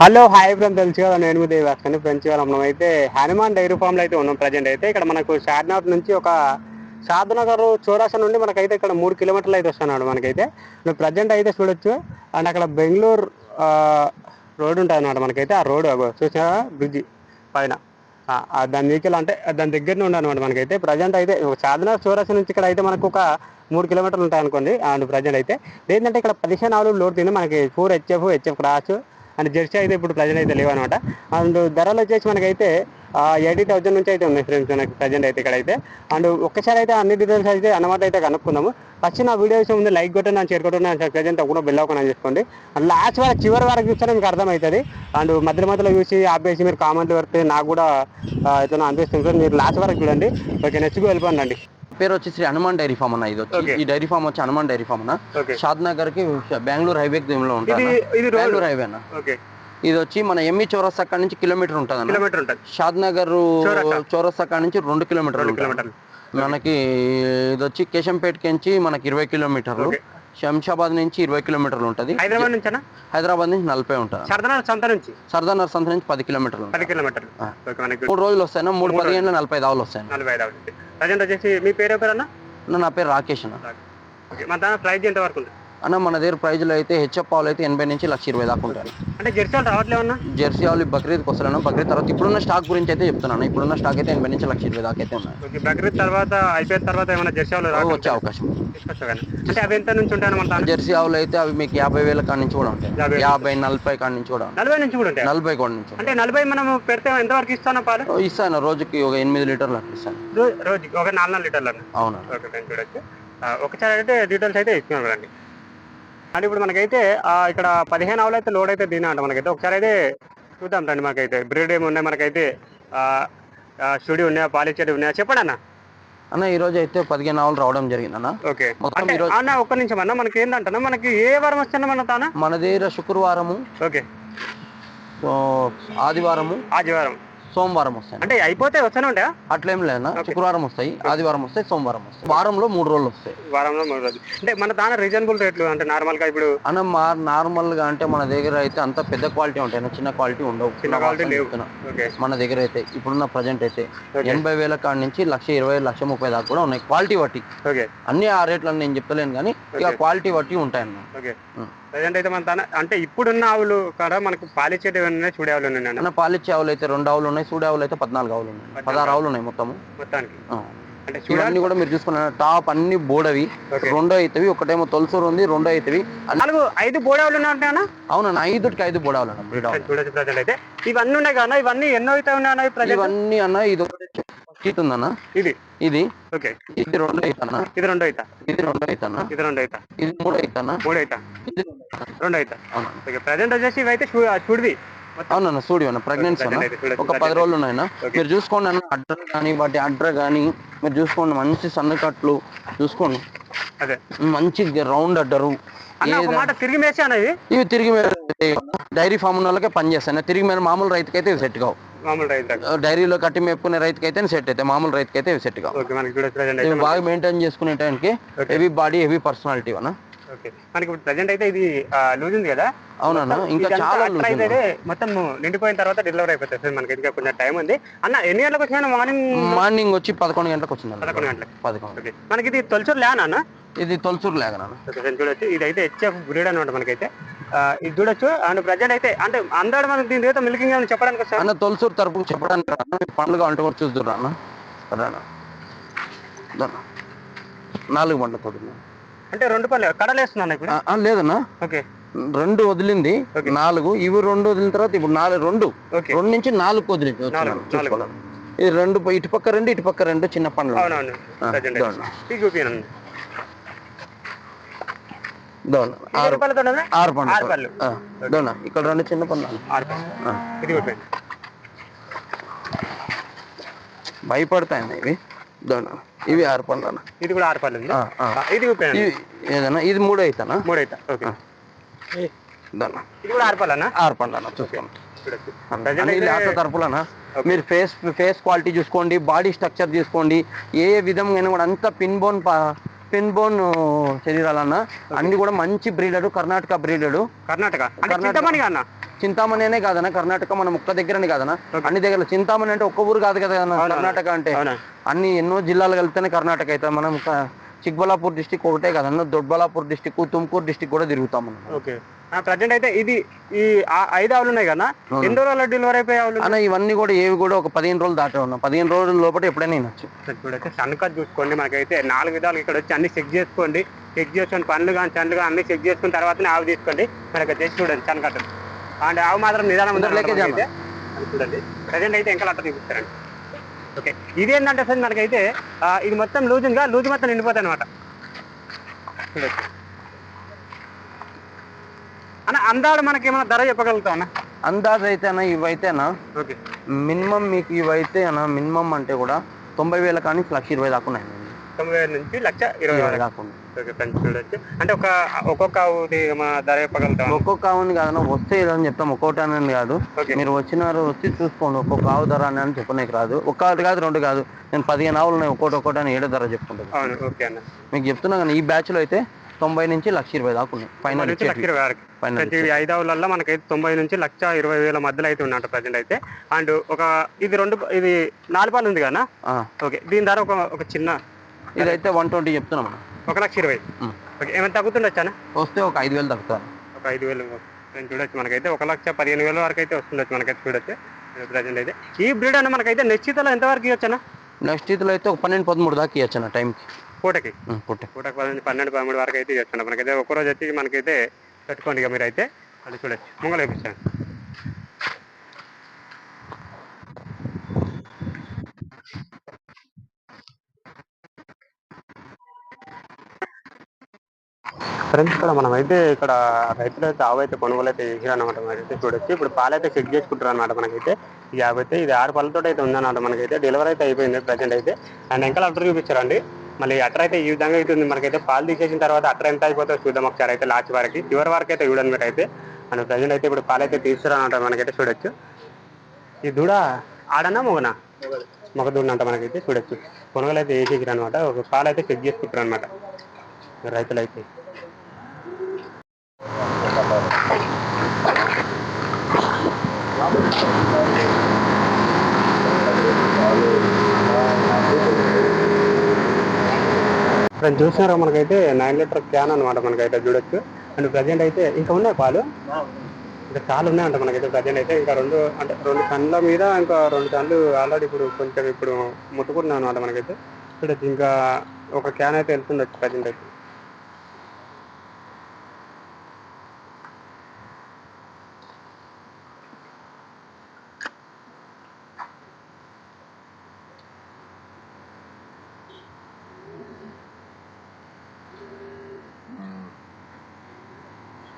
Hello hi friend తెలుసు కదా నేను దేవి ఫ్రెండ్స్ ఇవాళ మనం అయితే హనుమాన్ డైరీ ఫామ్లో అయితే ఉన్నాం ప్రజెంట్ అయితే. ఇక్కడ మనకు షాద్నాథ్ నుంచి ఒక షాద్నగర్ చౌరాసా నుండి మనకైతే ఇక్కడ మూడు కిలోమీటర్లు అయితే వస్తున్నాడు మనకైతే. నువ్వు ప్రజెంట్ అయితే చూడొచ్చు. అండ్ అక్కడ బెంగళూరు రోడ్ ఉంటుంది అన్నమాట మనకైతే. ఆ రోడ్ చూసా బ్రిడ్జి పైన. దాని వెహికల్ అంటే దాని దగ్గరనే ఉండే అనమాట మనకైతే. ప్రజెంట్ అయితే సాధన చౌరస్తా నుంచి ఇక్కడ అయితే మనకు ఒక మూడు కిలోమీటర్లు ఉంటాయి అనుకోండి అండ్ ప్రజెంట్ అయితే. ఏంటంటే ఇక్కడ పదిహేను ఆవులు లోడ్ తింది మనకి four HF HF cross and jersey అయితే ఇప్పుడు ప్రజెంట్ అయితే లేవనమాట. అండ్ ధరలు వచ్చేసి మనకైతే ఎయిటీ థౌసండ్ నుంచి అయితే ఉన్నాయి ఫ్రెండ్స్ మనకి ప్రజెంట్ అయితే ఇక్కడ అయితే అండ్ ఒక్కసారి అయితే అన్ని డీటెయిల్స్ అయితే అన్నమాట అయితే కనుక్కుందాము. ఫస్ట్ నా వీడియోస్ ముందు లైక్ కొట్టండి నా షేర్ కొట్టండి ప్రజెంట్ కూడా బిల్ అవ్వకుండా చేసుకోండి. అండ్ లాస్ట్ వరకు చివరి వరకు చూస్తే మీకు అర్థమవుతుంది. అండ్ మధ్య మధ్యలో చూసి ఆపేసి మీరు కామెంట్లు పెడితే నాకు కూడా అయితే అనిపిస్తుంది. మీరు లాస్ట్ వరకు చూడండి. ఓకే నెక్స్ట్ వెళ్ళిపోండి పేరు వచ్చి శ్రీ హనుమాన్ డైరీ ఫామ్ అన్న. ఇది వచ్చి. ఈ డైరీ ఫామ్ వచ్చి హనుమాన్ డైరీ ఫామ్ అన్న. షాద్ నగర్కి బెంగళూరు హైవే లో ఉంటుంది బెంగళూరు హైవే అన్న. ఇది వచ్చి మన ఎంఈ చౌరస్తా కాడ నుంచి కిలోమీటర్ ఉంటుంది కిలోమీటర్ ఉంటుంది. షాద్ నగర్ చౌరస్తా. కాడ నుంచి రెండు కిలోమీటర్లు మనకి ఇది వచ్చి కేశంపేటకి నుంచి మనకి ఇరవై కిలోమీటర్లు. శంషాబాద్ నుంచి ఇరవై కిలోమీటర్లు ఉంటుంది. హైదరాబాద్ నుంచేనా? హైదరాబాద్ నుంచి నలభై ఉంటుంది. సరదాన సంత నుంచి? సర్దార్ సంత నుంచి పది కిలోమీటర్లు. పది కిలోమీటర్లు. మూడు రోజులు వస్తాయి మూడు మూడు పదిహేను నలభై దావులు వస్తాయి నలభై అవుతుంది ప్రజెంట్ వచ్చేసి మీ పేరు పేరు అన్న అన్న, నా పేరు రాకేష్ అన్న. ఓకే మన ప్రైస్ ఎంత వరకు ఉంటుంది అన్న మన దగ్గర ప్రైజ్లో అయితే హెచ్ఎఫ్ పావులు అయితే ఎనభై నుంచి లక్ష ఇరవై దాకా ఉంటాయి. అంటే జెర్సీ వాళ్ళు రావట్లేమన్నా జెర్సీ ఆవులు బక్రీద్కి వస్తున్నాను బక్రీద్ తర్వాత ఇప్పుడున్న స్టాక్ గురించి అయితే చెప్తున్నాను ఇప్పుడున్న స్టాక్ అయితే ఎనభై నుంచి లక్ష ఇరవై దాకా అయితే ఉన్నాయి. బక్రీద్ తర్వాత అయిపోయిన తర్వాత ఏమైనా జెర్సీ రావచ్చు వచ్చే అవకాశం అంటే అవి ఎంత నుంచి ఉంటాయి జెర్సీ ఆవులు అయితే అవి మీకు యాభై వేల కాడ నుంచి కూడా ఉంటాయి. యాభై నలభై కాడ నుంచి కూడా నలభై నుంచి కూడా ఉంటాయి? నలభై కూడా నుంచి. అంటే నలభై మనం పెడితే ఎంత వరకు ఇస్తాను పాలు? ఇస్తాను రోజుకి ఒక ఎనిమిది లీటర్లు అట్లా ఇస్తాను రోజుకి ఒక నాలుగు నాలుగు లీటర్లు అవునా ఓకే చూడొచ్చు ఒకసారి అయితే డీటెయిల్స్ అయితే ఇస్తున్నాను అంటే ఇప్పుడు మనకైతే ఇక్కడ పదిహేను ఆవులు అయితే లోడ్ అయితే దీని అంట మనకైతే. ఒకసారి అయితే చూద్దాం రండి మనకైతే బ్రీడ్ ఏమి ఉన్నాయి మనకైతే? స్టూడియో ఉన్నాయా? పాలిచ్చేటి ఉన్నాయా? చెప్పండి అన్న. అన్న ఈ రోజు అయితే పదిహేను ఆవులు రావడం జరిగింది అన్న. ఓకే. అన్న ఒక్క నిమిషం అన్న. మనకి ఏంటంటే మనకి ఏ వారం వస్తున్నా మన తాన? మన దగ్గర శుక్రవారము. ఓకే. ఆదివారము. ఆదివారం. సోమవారం వస్తాయి. అంటే అయిపోతే వస్తూనే ఉంటాయా? అట్లేం లేదన్నా Okay. శుక్రవారం వస్తాయి ఆదివారం వస్తాయి సోమవారం వస్తాయి. వారంలో మూడు రోజులు వస్తాయి. వారంలో మూడు రోజులు. అంటే మన దాన రీజనబుల్ రేట్లు అంటే నార్మల్గా ఇప్పుడు అన్న మా నార్మల్గా అంటే మన దగ్గర అయితే అంత పెద్ద క్వాలిటీ ఉంటాయి. అన్న, చిన్న క్వాలిటీ ఉండవు. చిన్న వాసన లేవు. మన దగ్గర అయితే ఇప్పుడున్న ప్రజెంట్ అయితే ఎనభై వేల కాడ నుంచి లక్ష ఇరవై లక్ష ముప్పై దాకా కూడా ఉన్నాయి. క్వాలిటీ బట్టి. అన్ని ఆ రేట్లు నేను చెప్తలేను కానీ ఇక. క్వాలిటీ బట్టి ఉంటాయన్న ఓకే. ఉం. ప్రజెంట్ అయితే మన అంటే ఇప్పుడున్న ఆవులు కాడ మనకు ఉన్నాయి? చూడే ఆవులు ఉన్నాయి? అన్న అన్న పాలిచ్చే ఆవులు అయితే రెండు ఆవులు ఉన్నాయి. సూడి ఆవులు అయితే పద్నాలుగు ఆవులు ఉన్నాయి. పదహారు ఆవులు ఉన్నాయి మొత్తము. ఇవన్నీ కూడా మీరు చూసుకున్న టాప్ అన్ని బోడవి రెండో అవుతావి ఒకటేమో తొలసూరు ఉంది రెండో అవుతావి నాలుగు ఐదు బోడే ఆవులు ఉన్నాయి అన్న? అవునన్న ఐదుకి ఐదు బోడావులు అన్న అయితే ఇవన్నీ ఉన్నాయి కదా ఇవన్నీ ఎన్నో అయితే ఉన్నాయి ఇవన్నీ అన్న ఇది ఒకటి ఉందన్న. ఇది? ఇది? ఓకే. ఇది రెండు అవుతానా ఇది రెండు అవుతా ఇది రెండు అవుతానా ఇది రెండు అవుతా ఇది మూడు అవుతానా మూడు అవుతా ఇది రెండు అవుతా అవునా ఓకే ప్రజెంట్ వచ్చేసి ఇవైతే చూడివి. అవునన్న అన్న ప్రెగ్నెన్సీ అయితే ఒక పది రోజులు ఉన్నాయన్న. మీరు చూసుకోండి అన్న అడ్ర కానీ వాటి అడ్ర కానీ మీరు చూసుకోండి మంచి సన్నకట్లు చూసుకోండి. అదే. మంచి రౌండ్ అడ్డరు. మాట తిరిగి మేసి ఇవి తిరిగి డైరీ ఫామ్ ఉన్న వాళ్ళకే పని చేస్తాయి తిరిగి మీరు మామూలు రైతుకి అయితే ఇవి సెట్ కావు. డైరీలో కట్టి మేపుకునే రైతుకి అయితే సెట్ అవుతాయి మామూలు రైతుకి అయితే ఇవి సెట్ కావు. అయితే బాగా మెయింటైన్ చేసుకునే టైంకి. హెవీ బాడీ హెవీ పర్సనాలిటీ అన్న. ఓకే. మనకి ఇప్పుడు ప్రజెంట్ అయితే ఇది లూజ్ ఉంది కదా? అవునన్నా ఇంకా చాలా. మొత్తం నిండిపోయిన తర్వాత డెలివరీ అయిపోతుంది సార్ మనకి ఇంకా కొంచెం టైం ఉంది. అన్న ఎన్ని గంటలకు వచ్చినా మార్నింగ్ మార్నింగ్ వచ్చి పదకొండు గంటలకు వచ్చింది అన్న. పదకొండు గంటలకు. పదకొండు. మనకి ఇది తొలచూరు లేనా అన్న? ఇది తొలసూరు లేగనా ఓకే సార్ చూడొచ్చు. ఇది అయితే హెచ్ఎఫ్ బ్రీడ్ అనమాట మనకైతే. ఇది చూడొచ్చు. అండ్ ప్రజెంట్ అయితే అంటే అందరూ మనకి దీని తర్వాత మిల్కింగ్ అని చెప్పడానికి వస్తారు అన్న తొలసూరు తరపు చెప్పడానికి అన్న. పండ్లు కావాలంటే కూడా చూద్దురా అన్న. నాలుగు పండ్ల తోటి అంటే రెండు పనులు కడలు వేస్తున్నాను ఇప్పుడు లేదన్నా. ఓకే. రెండు వదిలింది. నాలుగు. ఇవి రెండు వదిలిన తర్వాత ఇప్పుడు నాలుగు రెండు. రెండు నుంచి నాలుగు వదిలింది ఇది రెండు ఇటు పక్క రెండు ఇటు పక్క రెండు చిన్న పండ్లు ఆరు పండ్లు ఇక్కడ రెండు చిన్న పండ్లు భయపడతాయి ఇవి. దోణ ఇవి ఆరు పండ్లు అన్న ఇది కూడా ఆరు. ఆ, ఇది ఏదన్నా ఇది మూడు అవుతానా మూడు అయితే ఓకే. దోణ ఇది కూడా ఆరు అన్న ఆరు పండ్లు అన్న చూసుకోండి లేత తరపులనా. మీరు ఫేస్ ఫేస్ క్వాలిటీ చూసుకోండి బాడీ స్ట్రక్చర్ చూసుకోండి ఏ విధంగా అయినా కూడా అంతా పిన్ బోన్ స్పిన్ బోన్ శరీరాలన్న. అన్ని కూడా మంచి బ్రీడరు కర్ణాటక బ్రీడరు కర్ణాటక. చింతమణి అన్న చింతామణి అనే కాదన్న కర్ణాటక మన ఒక్క దగ్గరనే కాదన్న. అన్ని దగ్గర చింతామణి అంటే ఒక్క ఊరు కాదు కదా. కర్ణాటక అంటే. అన్ని ఎన్నో జిల్లాలు కలిపితేనే కర్ణాటక అయితే. మనం చిక్బలాపూర్ డిస్టిక్ ఒకటే కదన్న దొడ్బలాపూర్ డిస్టిక్ తుమ్కూరు డిస్టిక్ కూడా తిరుగుతాం మనం. ఓకే. ప్రజెంట్ అయితే ఇది ఈ ఐదు ఆవులు ఉన్నాయి కదా. ఎన్ని రోజుల్లో డెలివరీ అయిపోయే ఆవులు? అన్న ఇవన్నీ కూడా ఏవి కూడా ఒక పదిహేను రోజులు దాటే ఉన్నాం. పదిహేను రోజుల లోపల ఎప్పుడైనా వినొచ్చు చూడైతే సన్కట్ చూసుకోండి మనకైతే. నాలుగు విధాలు ఇక్కడ వచ్చి అన్ని చెక్ చేసుకోండి. చెక్ చేసుకొని పండ్లు కానీ చండ్లు కానీ అన్ని చెక్ చేసుకున్న తర్వాతనే ఆవు తీసుకోండి. మనకి చేసి చూడండి సన్కట్ అండ్ ఆవు మాత్రం నిదానం. అది చూడండి. ప్రజెంట్ అయితే ఇంకా అట్లా చూపిస్తారండి. ఓకే. ఇది ఏంటంటే సార్ మనకైతే ఇది మొత్తం లూజుగా లూజ్ మొత్తం నిండిపోతాయి అనమాట చూడొచ్చు. అన్న అందాడు మనకి ఏమైనా ధర చెప్పగలుగుతాం అన్న? అందాజ్ అయితే అన్న ఇవైతే అన్న ఓకే. మినిమం మీకు ఇవైతే అన్న మినిమం అంటే కూడా తొంభై వేల కానీ లక్ష ఇరవై దాకా ఉన్నాయి. తొంభై వేల నుంచి లక్ష ఇరవై వేల దాకా ఉన్నాయి. ఓకే ఫ్రెండ్స్ చూడొచ్చు. అంటే ఒక ఒక్కొక్క ఆవుది మన ధర చెప్పగలుగుతాం ఒక్కొక్క ఆవుని కాదన్న వస్తే ఏదని చెప్తాం. ఒక్కొక్కటి అని కాదు. ఓకే. మీరు వచ్చినారు వచ్చి చూసుకోండి ఒక్కొక్క ఆవు ధర అని అని చెప్పనీకి రాదు. ఒక్కటి కాదు రెండు కాదు. నేను పదిహేను ఆవులు ఉన్నాయి ఒక్కొక్కటి ఒక్కొక్కటి అని ఏడో ధర చెప్పుకుంటాను అవును ఓకే అన్న. మీకు చెప్తున్నా కానీ ఈ బ్యాచ్లో అయితే తొంభై నుంచి లక్ష ఇరవై దాకా ఉన్నాయి. ఫైనల్ నుంచి లక్ష ఇరవై వరకు. ఫైనల్ ఫ్రెండ్స్ ఇవి ఐదు ఆవులల్లో మనకైతే తొంభై నుంచి లక్ష ఇరవై వేల మధ్యలో అయితే ఉన్నట్టు ప్రజెంట్ అయితే. అండ్ ఒక ఇది రెండు ఇది నాలుగు పాలు ఉంది కదా? ఓకే. దీని ధర ఒక ఒక చిన్న ఇదైతే వన్ ట్వంటీ చెప్తున్నాం. ఒక లక్ష ఇరవై. ఓకే. ఏమైనా తగ్గుతుండొచ్చానా వస్తే ఒక ఐదు వేలు తగ్గుతారు. ఒక ఐదు వేలు నేను చూడొచ్చు మనకైతే. ఒక లక్ష పదిహేను వేల వరకు అయితే వస్తుండొచ్చు మనకైతే చూడొచ్చు. ప్రజెంట్ అయితే. ఈ బ్రీడ్ అన్న మనకైతే నిశ్చితలో ఎంతవరకు ఇవ్వచ్చనా నెక్స్ట్ ఇదిలో అయితే ఒక పన్నెండు పదమూడు దాకా ఇవ్వచ్చు అన్న టైంకి. పూటకి? పుట్టే పూటకి పన్నెండు పన్నెండు పదమూడు వరకు అయితే ఇవ్వచ్చు మనకైతే ఒక రోజు వచ్చి మనకైతే పెట్టుకోండి ఇక మీరు అయితే అది చూడొచ్చు ముంగలు వేపిస్తాను ఫ్రెండ్స్ ఇక్కడ మనం అయితే ఇక్కడ రైతులు అయితే ఆవు అయితే కొనుగోలు అయితే చేసారు అనమాట మనకైతే చూడొచ్చు. ఇప్పుడు పాలు అయితే చెక్ చేసుకుంటారు అనమాట మనకైతే. ఈ అయితే ఇది ఆరు పళ్ళతో అయితే ఉందన్నమాట మనకైతే. డెలివరీ అయితే అయిపోయింది ప్రజెంట్ అయితే. అండ్ ఇంకా అటర్ చూపించారండి. మళ్ళీ అటర్ అయితే ఈ విధంగా అవుతుంది మనకైతే పాలు తీసేసిన తర్వాత అటర్ ఎంత అయిపోతుందో చూద్దాం ఒకసారి అయితే లాస్ట్ వరకు. చివరి వరకు అయితే చూడండి మీరు అయితే అండ్ ప్రజెంట్ అయితే ఇప్పుడు పాలు అయితే తీస్తారు మనకైతే చూడొచ్చు. ఈ దూడ ఆడనా మొగనా? మొగ దూడ అంట మనకైతే చూడొచ్చు. కొనుగోలు అయితే వేసేసారు అనమాట ఒక పాలు అయితే చెక్ చేసుకుంటారు అనమాట రైతులు అయితే ఫ్రెండ్ చూసినారా మనకైతే నైన్ లీటర్ క్యాన్ అనమాట మనకైతే చూడొచ్చు. అండ్ ప్రజెంట్ అయితే ఇంకా ఉన్నాయి పాలు? ఇంకా చాలా ఉన్నాయంట మనకైతే ప్రజెంట్ అయితే. ఇంకా రెండు అంటే రెండు టన్నుల మీద ఇంకా రెండు టన్నులు ఆల్రెడీ ఇప్పుడు కొంచెం ఇప్పుడు ముట్టుకుంటున్నాం అనమాట మనకైతే. చూడొచ్చు ఇంకా ఒక క్యాన్ అయితే వెళ్తుండొచ్చు ప్రజెంట్ అయితే.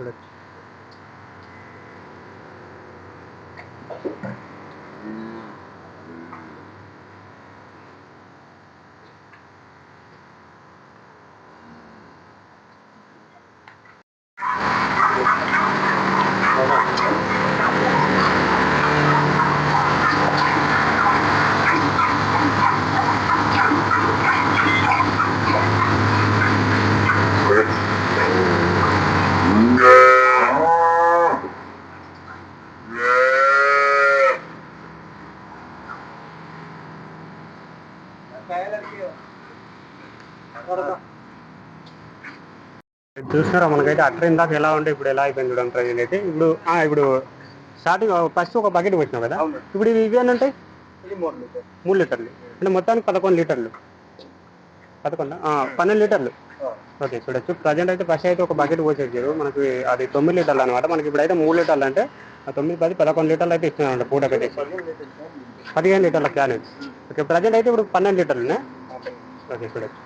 చూడొచ్చు చూసినారా మనకైతే అట్ర ఇందాక ఎలా ఉంటే ఇప్పుడు ఎలా అయిపోయింది చూడండి ప్రజెంట్ అయితే ఇప్పుడు ఇప్పుడు స్టార్టింగ్ ఫస్ట్ ఒక బకెట్ వచ్చినావు కదా? ఇప్పుడు ఇవి ఇవి ఎన్ని ఉంటాయి? మూడు లీటర్లు. అంటే మొత్తానికి పదకొండు లీటర్లు. పదకొండు? పన్నెండు లీటర్లు. ఓకే చూడొచ్చు. ప్రజెంట్ అయితే ఫస్ట్ అయితే ఒక బకెట్ పోసేసారు. మనకి అది తొమ్మిది లీటర్లు అనమాట మనకి ఇప్పుడైతే మూడు లీటర్లు అంటే తొమ్మిది పది పదకొండు లీటర్లు అయితే ఇస్తున్నారంట పూట పెట్టేసి పదిహేను లీటర్ల క్యాన్. ఓకే ప్రజెంట్ అయితే ఇప్పుడు పన్నెండు లీటర్లునే? ఓకే చూడొచ్చు.